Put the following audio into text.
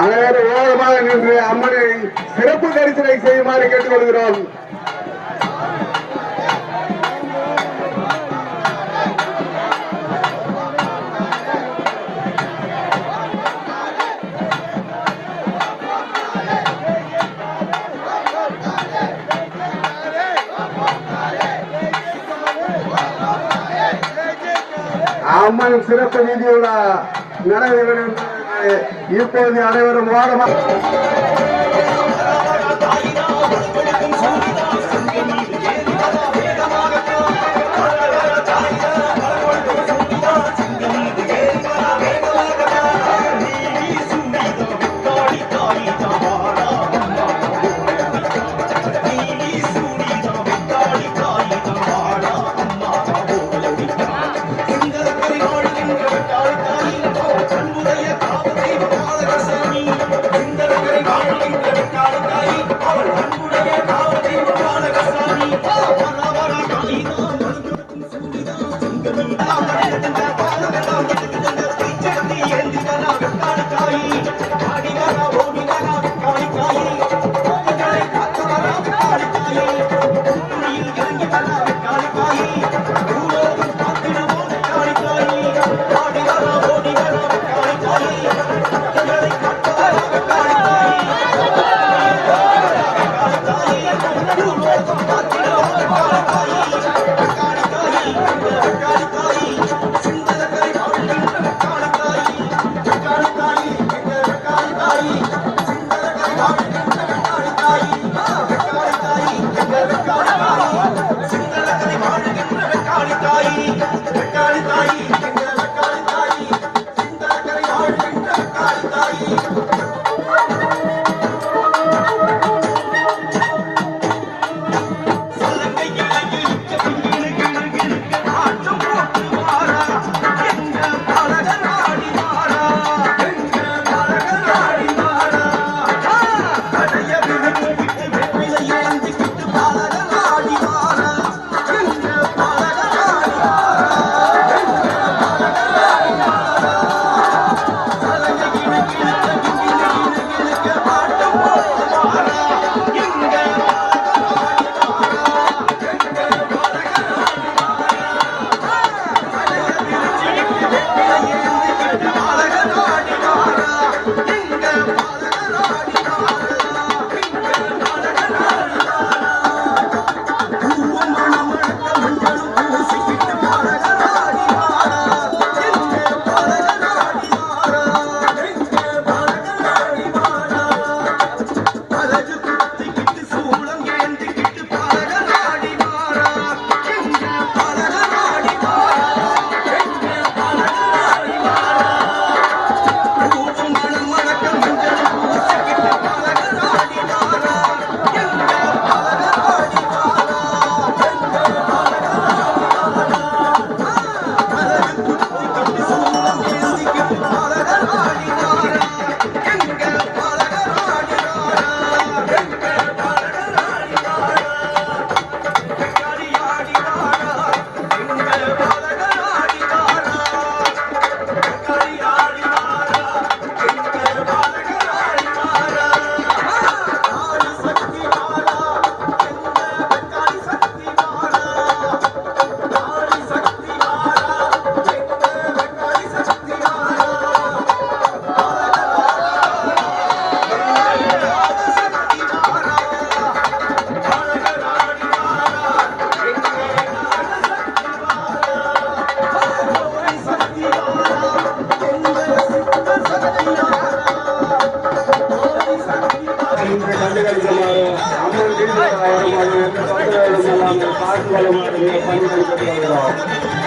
அனைவரும் ஓரமாக நின்று அம்மனை சிறப்பு தரிசனை செய்யுமாறு கேட்டுக்கொள்கிறோம். அம்மன் சிறப்பு வீதியோட நடைபெறும் இப்போது அனைவரும் ஓரமாக அம்மன் வீடு